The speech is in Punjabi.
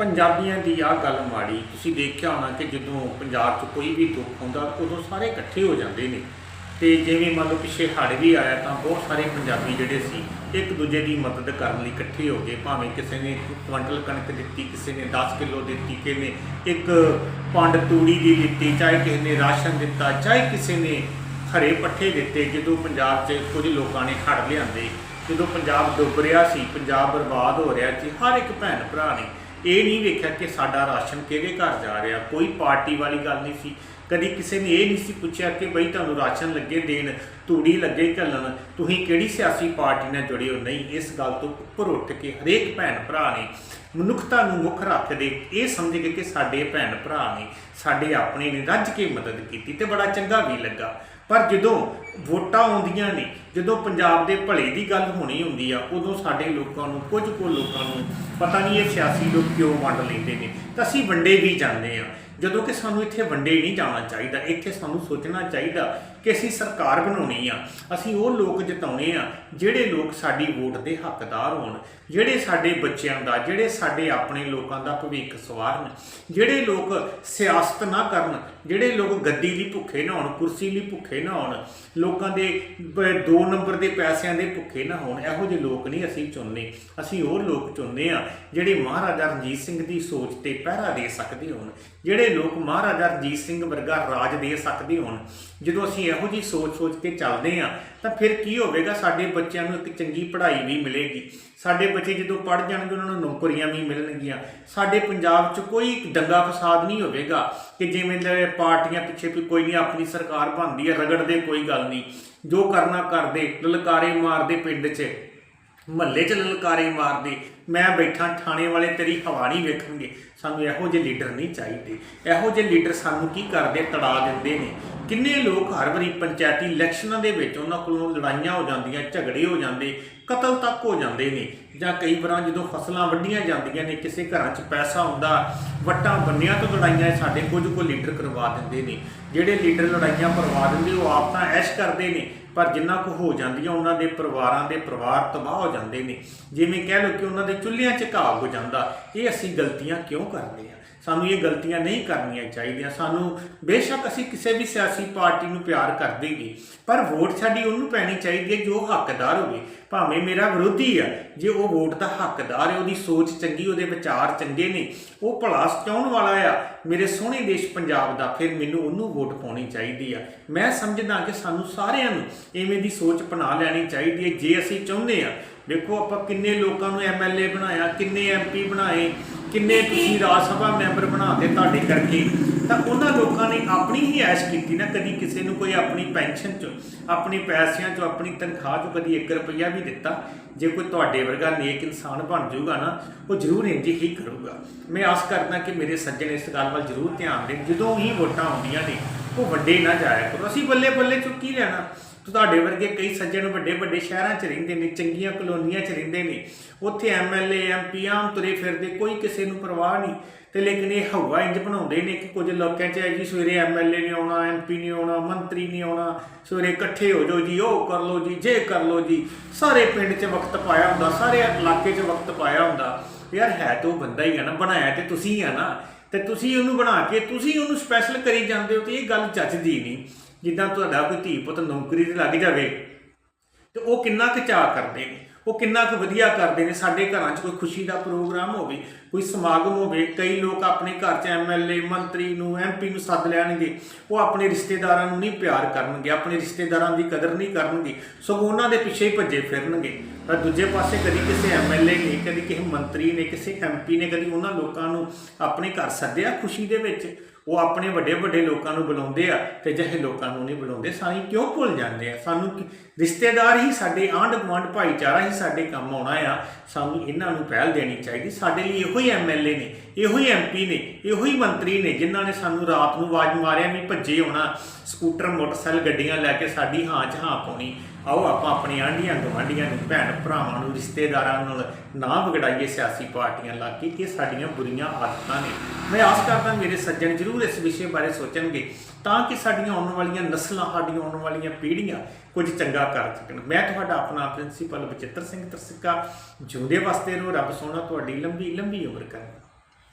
ਪੰਜਾਬੀਆਂ ਦੀ ਆ ਗੱਲ ਮਾੜੀ, ਤੁਸੀਂ ਦੇਖਿਆ ਹੋਣਾ ਕਿ ਜਦੋਂ ਪੰਜਾਬ 'ਚ ਕੋਈ ਵੀ ਦੁੱਖ ਹੁੰਦਾ, ਉਦੋਂ ਸਾਰੇ ਇਕੱਠੇ ਹੋ ਜਾਂਦੇ ਨੇ। ਤੇ ਜਿਵੇਂ ਮੰਨ ਲਓ ਪਿੱਛੇ ਹੜ੍ਹ ਵੀ ਆਇਆ ਤਾਂ ਬਹੁਤ ਸਾਰੇ ਪੰਜਾਬੀ ਜਿਹੜੇ ਸੀ, ਇੱਕ ਦੂਜੇ ਦੀ ਮਦਦ ਕਰਨ ਲਈ ਇਕੱਠੇ ਹੋ ਗਏ। ਭਾਵੇਂ ਕਿਸੇ ਨੇ ਕੁਇੰਟਲ ਕਣਕ ਦਿੱਤੀ, ਕਿਸੇ ਨੇ 10 ਕਿਲੋ ਦਿੱਤੀ, ਕਿਸੇ ਨੇ ਇੱਕ ਪੰਡ ਤੂੜੀ ਦੀ ਦਿੱਤੀ, ਚਾਹੇ ਕਿਸੇ ਨੇ ਰਾਸ਼ਨ ਦਿੱਤਾ, ਚਾਹੇ ਕਿਸੇ ਨੇ ਹਰੇ ਪੱਠੇ ਦਿੱਤੇ, ਜਦੋਂ ਪੰਜਾਬ 'ਚ ਕੁਝ ਲੋਕਾਂ ਨੇ ਹੜ੍ਹ ਲਿਆਂਦੇ, ਜਦੋਂ ਪੰਜਾਬ ਡੁੱਬ ਰਿਹਾ ਸੀ, ਪੰਜਾਬ ਬਰਬਾਦ ਹੋ ਰਿਹਾ ਸੀ, ਹਰ ਇੱਕ ਭੈਣ ਭਰਾ ਨੇ ਇਹ ਨਹੀਂ ਵੇਖਿਆ ਕਿ ਸਾਡਾ ਰਾਸ਼ਨ ਕਿਹਦੇ ਘਰ ਜਾ ਰਿਹਾ, ਕੋਈ ਪਾਰਟੀ ਵਾਲੀ ਗੱਲ ਨਹੀਂ ਸੀ। ਕਦੀ ਕਿਸੇ ਨੇ ਇਹ ਨਹੀਂ ਸੀ ਪੁੱਛਿਆ ਕਿ ਬਈ ਤੁਹਾਨੂੰ ਰਾਸ਼ਨ ਲੱਗੇ ਦੇਣ ਤੂੜੀ ਲੱਗੇ ਘੱਲਣ, ਤੁਸੀਂ ਕਿਹੜੀ ਸਿਆਸੀ ਪਾਰਟੀ ਨਾਲ ਜੁੜੇ ਹੋ? ਨਹੀਂ, ਇਸ ਗੱਲ ਤੋਂ ਉੱਪਰ ਉੱਠ ਕੇ ਹਰੇਕ ਭੈਣ ਭਰਾ ਨੇ ਮਨੁੱਖਤਾ ਨੂੰ ਮੁੱਖ ਰੱਖਦੇ ਇਹ ਸਮਝ ਕੇ ਕਿ ਸਾਡੇ ਭੈਣ ਭਰਾ ਨੇ ਸਾਡੇ ਆਪਣੇ ਨੇ ਰੱਜ ਕੇ ਮਦਦ ਕੀਤੀ ਤੇ ਬੜਾ ਚੰਗਾ ਵੀ ਲੱਗਾ। ਪਰ ਜਦੋਂ ਵੋਟਾਂ ਆਉਂਦੀਆਂ ਨੇ, ਜਦੋਂ ਪੰਜਾਬ ਦੇ ਭਲੇ ਦੀ ਗੱਲ ਹੋਣੀ ਹੁੰਦੀ ਆ, ਉਦੋਂ ਸਾਡੇ ਲੋਕਾਂ ਨੂੰ, ਕੁਝ ਕੁ ਲੋਕਾਂ ਨੂੰ ਪਤਾ ਨਹੀਂ ਇਹ ਸਿਆਸੀ ਲੋਕ ਕਿਉਂ ਵੰਡ ਲੈਂਦੇ ਨੇ। ਤਾਂ ਅਸੀਂ ਵੰਡੇ ਵੀ ਜਾਂਦੇ ਆ। ਜਦੋਂ ਕਿ ਸਾਨੂੰ ਇੱਥੇ ਵੰਡੇ ਨਹੀਂ ਜਾਣਾ ਚਾਹੀਦਾ, ਇੱਥੇ ਸਾਨੂੰ ਸੋਚਣਾ ਚਾਹੀਦਾ ਕਿ ਅਸੀਂ ਸਰਕਾਰ ਬਣਾਉਣੀ ਆ, ਅਸੀਂ ਉਹ ਲੋਕ ਜਿਤਾਉਣੇ ਆ, ਜਿਹੜੇ ਲੋਕ ਸਾਡੀ ਵੋਟ ਦੇ ਹੱਕਦਾਰ ਹੋਣ, ਜਿਹੜੇ ਸਾਡੇ ਬੱਚਿਆਂ ਦਾ, ਜਿਹੜੇ ਸਾਡੇ ਆਪਣੇ ਲੋਕਾਂ ਦਾ ਭਵਿੱਖ ਸਵਾਰਨ, ਜਿਹੜੇ ਲੋਕ ਸਿਆਸਤ ਨਾ ਕਰਨ, ਜਿਹੜੇ ਲੋਕ ਗੱਦੀ ਲਈ ਭੁੱਖੇ ਨਾ ਹੋਣ, ਕੁਰਸੀ ਲਈ ਭੁੱਖੇ ਨਾ ਹੋਣ, ਲੋਕਾਂ ਦੇ ਬ- ਦੋ ਨੰਬਰ ਦੇ ਪੈਸਿਆਂ ਦੇ ਭੁੱਖੇ ਨਾ ਹੋਣ, ਇਹੋ ਜਿਹੇ ਲੋਕ ਨਹੀਂ ਅਸੀਂ ਚੁਣਨੇ। ਅਸੀਂ ਉਹ ਲੋਕ ਚੁਣਨੇ ਆ, ਜਿਹੜੇ ਮਹਾਰਾਜਾ ਰਣਜੀਤ ਸਿੰਘ ਦੀ ਸੋਚ ਤੇ ਪਹਿਰਾ ਦੇ ਸਕਦੇ ਹੋਣ ਜਿਹੜੇ ਲੋਕ ਮਹਾਰਾਜਾ ਰਣਜੀਤ ਸਿੰਘ ਵਰਗਾ ਰਾਜ ਦੇ ਸਕਦੇ ਹੋਣ, ਜਦੋਂ ਅਸੀਂ ਇਹੋ ਜਿਹੀ ਸੋਚ ਸੋਚ ਕੇ ਚੱਲਦੇ ਆ ਤਾਂ ਫਿਰ ਕੀ ਹੋਵੇਗਾ? ਸਾਡੇ ਬੱਚਿਆਂ ਨੂੰ ਇੱਕ ਚੰਗੀ ਪੜ੍ਹਾਈ ਵੀ ਮਿਲੇਗੀ। ਸਾਡੇ ਬੱਚੇ ਜਦੋਂ ਪੜ੍ਹ ਜਾਣਗੇ, ਉਹਨਾਂ ਨੂੰ ਨੌਕਰੀਆਂ ਵੀ ਮਿਲਣਗੀਆਂ। ਸਾਡੇ ਪੰਜਾਬ 'ਚ ਕੋਈ ਦੰਗਾ ਫਸਾਦ ਨਹੀਂ ਹੋਵੇਗਾ ਕਿ ਜਿਵੇਂ ਦੇ ਪਾਰਟੀਆਂ ਪਿੱਛੇ ਵੀ ਕੋਈ ਨਹੀਂ, ਆਪਣੀ ਸਰਕਾਰ ਬਣਦੀ ਹੈ, ਰਗੜਦੇ ਕੋਈ ਗੱਲ ਨਹੀਂ। ਜੋ ਕਰਨਾ ਕਰਦੇ, ਲਲਕਾਰੇ ਮਾਰਦੇ ਪਿੰਡ 'ਚ। ਮਹੱਲੇ 'ਚ ਲਲਕਾਰੇ ਮਾਰਦੇ, ਮੈਂ ਬੈਠਾ ਥਾਣੇ ਵਾਲੇ ਤੇਰੀ ਹਵਾ ਨਹੀਂ ਵੇਖਣਗੇ। ਸਾਨੂੰ ਇਹੋ ਜਿਹੇ ਲੀਡਰ ਨਹੀਂ ਚਾਹੀਦੇ। ਇਹੋ ਜਿਹੇ ਲੀਡਰ ਸਾਨੂੰ ਕੀ ਕਰਦੇ? ਤੜਾ ਦਿੰਦੇ ਨੇ। ਕਿੰਨੇ ਲੋਕ ਹਰ ਵਾਰੀ ਪੰਚਾਇਤੀ ਇਲੈਕਸ਼ਨਾਂ ਦੇ ਵਿੱਚ ਉਹਨਾਂ ਕੋਲੋਂ ਲੜਾਈਆਂ ਹੋ ਜਾਂਦੀਆਂ, ਝਗੜੇ ਹੋ ਜਾਂਦੇ, ਕਤਲ ਤੱਕ ਹੋ ਜਾਂਦੇ ਨੇ। ਜਾਂ ਕਈ ਵਾਰਾਂ ਜਦੋਂ ਫਸਲਾਂ ਵੱਢੀਆਂ ਜਾਂਦੀਆਂ ਨੇ, ਕਿਸੇ ਘਰਾਂ 'ਚ ਪੈਸਾ ਹੁੰਦਾ, ਵੱਟਾਂ ਬੰਨਿਆਂ ਤੋਂ ਲੜਾਈਆਂ ਸਾਡੇ ਕੁਝ ਕੋ ਲੀਡਰ ਕਰਵਾ ਦਿੰਦੇ ਨੇ। ਜਿਹੜੇ ਲੀਡਰ ਲੜਾਈਆਂ ਕਰਵਾ ਦਿੰਦੇ, ਉਹ ਆਪ ਤਾਂ ਐਸ਼ ਕਰਦੇ ਨੇ। ਪਰ ਜਿੰਨਾ ਕੁ ਹੋ ਜਾਂਦੀਆਂ, ਉਹਨਾਂ ਦੇ ਪਰਿਵਾਰਾਂ ਦੇ ਪਰਿਵਾਰ ਤਬਾਹ ਹੋ ਜਾਂਦੇ ਨੇ। ਜਿਵੇਂ ਕਹਿ ਲਓ ਕਿ ਉਹਨਾਂ ਦੇ ਚੁੱਲ੍ਹਿਆਂ 'ਚ ਘਾਹ ਹੋ ਜਾਂਦਾ, ਇਹ ਅਸੀਂ ਗਲਤੀਆਂ ਕਿਉਂ ਕਰਦੇ ਹਾਂ ਸਾਨੂੰ ਇਹ ਗਲਤੀਆਂ ਨਹੀਂ ਕਰਨੀਆਂ ਚਾਹੀਦੀਆਂ। ਸਾਨੂੰ ਬੇਸ਼ੱਕ ਅਸੀਂ ਕਿਸੇ ਵੀ ਸਿਆਸੀ ਪਾਰਟੀ ਨੂੰ ਪਿਆਰ ਕਰਦੇ ਹਾਂ ਪਰ ਵੋਟ ਸਾਡੀ ਉਹਨੂੰ ਪੈਣੀ ਚਾਹੀਦੀ ਹੈ ਜੋ ਹੱਕਦਾਰ ਹੋਵੇ। ਭਾਵੇਂ ਮੇਰਾ ਵਿਰੋਧੀ ਆ, ਜੇ ਉਹ ਵੋਟ ਦਾ ਹੱਕਦਾਰ ਹੈ, ਉਹਦੀ ਸੋਚ ਚੰਗੀ, ਉਹਦੇ ਵਿਚਾਰ ਚੰਗੇ ਨੇ, ਉਹ ਭਲਾ ਚਾਹੁਣ ਵਾਲਾ ਆ ਮੇਰੇ ਸੋਹਣੇ ਦੇਸ਼ ਪੰਜਾਬ ਦਾ, ਫਿਰ ਮੈਨੂੰ ਉਹਨੂੰ ਵੋਟ ਪਾਉਣੀ ਚਾਹੀਦੀ ਆ। ਮੈਂ ਸਮਝਦਾ ਕਿ ਸਾਨੂੰ ਸਾਰਿਆਂ ਨੂੰ ਐਵੇਂ ਦੀ ਸੋਚ ਅਪਣਾ ਲੈਣੀ ਚਾਹੀਦੀ ਹੈ, ਜੇ ਅਸੀਂ ਚਾਹੁੰਦੇ ਆ। ਦੇਖੋ ਆਪਾਂ ਕਿੰਨੇ ਲੋਕਾਂ ਨੂੰ ਐਮਐਲਏ ਬਣਾਇਆ, ਕਿੰਨੇ ਐਮਪੀ ਬਣਾਏ ਕਿੰਨੇ ਤੁਸੀਂ ਰਾਜ ਸਭਾ ਮੈਂਬਰ ਬਣਾਤੇ ਤੁਹਾਡੇ ਕਰਕੇ, ਤਾਂ ਉਹਨਾਂ ਲੋਕਾਂ ਨੇ ਆਪਣੀ ਹੀ ਐਸ਼ ਕੀਤੀ ਨਾ, ਕਦੀ ਕਿਸੇ ਨੂੰ ਕੋਈ ਆਪਣੀ ਪੈਨਸ਼ਨ 'ਚੋਂ, ਆਪਣੀ ਪੈਸਿਆਂ 'ਚੋਂ, ਆਪਣੀ ਤਨਖਾਹ 'ਚੋਂ ਕਦੀ 1 ਰੁਪਈਆ ਵੀ ਦਿੱਤਾ। ਜੇ ਕੋਈ ਤੁਹਾਡੇ ਵਰਗਾ ਨੇਕ ਇਨਸਾਨ ਬਣ ਜਾਊਗਾ ਨਾ, ਉਹ ਜ਼ਰੂਰ ਇੰਜ ਹੀ ਕਰੂਗਾ। ਮੈਂ ਆਸ ਕਰਦਾ ਕਿ ਮੇਰੇ ਸੱਜਣ ਇਸ ਗੱਲ ਵੱਲ ਜ਼ਰੂਰ ਧਿਆਨ ਦੇਣ। ਜਦੋਂ ਹੀ ਵੋਟਾਂ ਆਉਂਦੀਆਂ ਨੇ, ਉਹ ਵੱਡੇ ਨਾ ਜਾਇਆ ਕਰੋ। ਅਸੀਂ ਬੱਲੇ ਬੱਲੇ ਚੁੱਕੀ ਲੈਣਾ। ਤੁਹਾਡੇ ਵਰਗੇ ਕਈ ਸੱਜਣ ਵੱਡੇ ਵੱਡੇ ਸ਼ਹਿਰਾਂ 'ਚ ਰਹਿੰਦੇ ਨੇ, ਚੰਗੀਆਂ ਕਲੋਨੀਆਂ 'ਚ ਰਹਿੰਦੇ ਨੇ, ਉੱਥੇ ਐਮਐਲਏ ਐਮਪੀ ਆਮ ਤੁਰੇ ਫਿਰਦੇ, ਕੋਈ ਕਿਸੇ ਨੂੰ ਪਰਵਾਹ ਨਹੀਂ। ਤੇ ਲੇਕਿਨ ਇਹ ਹਵਾ ਇੰਜ ਬਣਾਉਂਦੇ ਨੇ ਕਿ ਕੁਝ ਲੋਕਾਂ 'ਚ ਹੈ ਜੀ ਸਵੇਰੇ ਐਮਐਲਏ ਨੇ ਆਉਣਾ ਐਮਪੀ ਨੇ ਆਉਣਾ, ਮੰਤਰੀ ਨੇ ਆਉਣਾ, ਸਵੇਰੇ ਇਕੱਠੇ ਹੋ ਜਾਓ ਜੀ, ਉਹ ਕਰ ਲਓ ਜੀ, ਜੇ ਕਰ ਲਓ ਜੀ। ਸਾਰੇ ਪਿੰਡ 'ਚ ਵਕਤ ਪਾਇਆ ਹੁੰਦਾ, ਸਾਰੇ ਇਲਾਕੇ 'ਚ ਵਕਤ ਪਾਇਆ ਹੁੰਦਾ। ਯਾਰ ਹੈ ਤਾਂ ਉਹ ਬੰਦਾ ਹੀ ਆ ਨਾ, ਬਣਾਇਆ ਤੇ ਤੁਸੀਂ ਆ ਨਾ। ਤੇ ਤੁਸੀਂ ਉਹਨੂੰ ਬਣਾ ਕੇ, ਤੁਸੀਂ ਉਹਨੂੰ ਸਪੈਸ਼ਲ ਕਰੀ ਜਾਂਦੇ ਹੋ ਤੇ ਇਹ ਗੱਲ ਜੱਜਦੀ ਨਹੀਂ। ਜਿੱਦਾਂ ਤੁਹਾਡਾ ਕੋਈ ਧੀ ਪੁੱਤ ਨੌਕਰੀ ਤੇ ਲੱਗ ਜਾਵੇ ਤੇ ਉਹ ਕਿੰਨਾ ਕੁ ਚਾਅ ਕਰਦੇ ਨੇ, ਉਹ ਕਿੰਨਾ ਕੁ ਵਧੀਆ ਕਰਦੇ ਨੇ, ਸਾਡੇ ਘਰਾਂ 'ਚ ਕੋਈ ਖੁਸ਼ੀ ਦਾ ਪ੍ਰੋਗਰਾਮ ਹੋਵੇ, ਕੋਈ ਸਮਾਗਮ ਹੋਵੇ, ਕਈ ਲੋਕ ਆਪਣੇ ਘਰ 'ਚ ਐਮਐਲਏ ਮੰਤਰੀ ਨੂੰ ਐਮਪੀ ਨੂੰ ਸੱਦ ਲੈਣਗੇ, ਉਹ ਆਪਣੇ ਰਿਸ਼ਤੇਦਾਰਾਂ ਨੂੰ ਨਹੀਂ ਪਿਆਰ ਕਰਨਗੇ, ਆਪਣੇ ਰਿਸ਼ਤੇਦਾਰਾਂ ਦੀ ਕਦਰ ਨਹੀਂ ਕਰਨਗੇ, ਸਗੋਂ ਉਹਨਾਂ ਦੇ ਪਿੱਛੇ ਹੀ ਭੱਜੇ ਫਿਰਨਗੇ। ਤਾਂ ਦੂਜੇ ਪਾਸੇ ਕਦੀ ਕਿਸੇ ਐਮਐਲਏ ਨੇ, ਕਦੀ ਕਿਸੇ ਮੰਤਰੀ ਨੇ, ਕਿਸੇ ਐਮਪੀ ਨੇ ਕਦੀ ਉਹਨਾਂ ਲੋਕਾਂ ਨੂੰ ਆਪਣੇ ਘਰ ਸੱਦਿਆ ਖੁਸ਼ੀ ਦੇ ਵਿੱਚ? ਉਹ ਆਪਣੇ ਵੱਡੇ ਵੱਡੇ ਲੋਕਾਂ ਨੂੰ ਬੁਲਾਉਂਦੇ ਆ ਤੇ ਜਿਹੇ ਲੋਕਾਂ ਨੂੰ ਨਹੀਂ ਬੁਲਾਉਂਦੇ ਸਾਈਂ ਕਿਉਂ ਭੁੱਲ ਜਾਂਦੇ ਆ? ਸਾਨੂੰ ਰਿਸ਼ਤੇਦਾਰ ਹੀ ਸਾਡੇ ਆਂਢ ਗੁਆਂਢ ਭਾਈਚਾਰਾ ਹੀ ਸਾਡੇ ਕੰਮ ਆਉਣਾ ਆ, ਸਾਨੂੰ ਇਹਨਾਂ ਨੂੰ ਪਹਿਲ ਦੇਣੀ ਚਾਹੀਦੀ। ਸਾਡੇ ਲਈ ਇਹੋ ਹੀ ਐਮਐਲਏ ਨੇ, ਇਹੋ ਹੀ ਐਮਪੀ ਨੇ, ਇਹੋ ਹੀ ਮੰਤਰੀ ਨੇ ਜਿਨ੍ਹਾਂ ਨੇ ਸਾਨੂੰ ਰਾਤ ਨੂੰ ਆਵਾਜ਼ ਮਾਰਿਆ ਵੀ ਭੱਜੇ ਆਉਣਾ, ਸਕੂਟਰ, ਮੋਟਰਸਾਈਕਲ, ਗੱਡੀਆਂ ਲੈ ਕੇ ਸਾਡੀ ਹਾਂ 'ਚ ਹਾਂ ਪਾਉਣੀ। ਆਓ ਆਪਾਂ ਆਪਣੇ ਆਂਢੀਆਂ ਗੁਆਂਢੀਆਂ ਨੂੰ, ਭੈਣ ਭਰਾਵਾਂ ਨੂੰ, ਰਿਸ਼ਤੇਦਾਰਾਂ ਨਾਲ ਨਾ ਵਿਗੜਾਈਏ ਸਿਆਸੀ ਪਾਰਟੀਆਂ ਲਾ ਕੇ ਇਹ ਸਾਡੀਆਂ ਬੁਰੀਆਂ ਆਦਤਾਂ ਨੇ। ਮੈਂ ਆਸ ਕਰਦਾ ਮੇਰੇ ਸੱਜਣ ਜ਼ਰੂਰ ਇਸ ਵਿਸ਼ੇ ਬਾਰੇ ਸੋਚਣਗੇ ਤਾਂ ਕਿ ਸਾਡੀਆਂ ਆਉਣ ਵਾਲੀਆਂ ਨਸਲਾਂ, ਸਾਡੀਆਂ ਆਉਣ ਵਾਲੀਆਂ ਪੀੜ੍ਹੀਆਂ ਕੁਝ ਚੰਗਾ ਕਰ ਸਕਣ। ਮੈਂ ਤੁਹਾਡਾ ਆਪਣਾ ਪ੍ਰਿੰਸੀਪਲ ਬਚਿੱਤਰ ਸਿੰਘ ਤਰਸਿੱਕਾ, ਜਿਉਂਦੇ ਵਸਦੇ ਰਹੋ ਰੱਬ ਸੋਹਣਾ, ਤੁਹਾਡੀ ਲੰਬੀ ਲੰਬੀ ਉਮਰ ਕਰੇ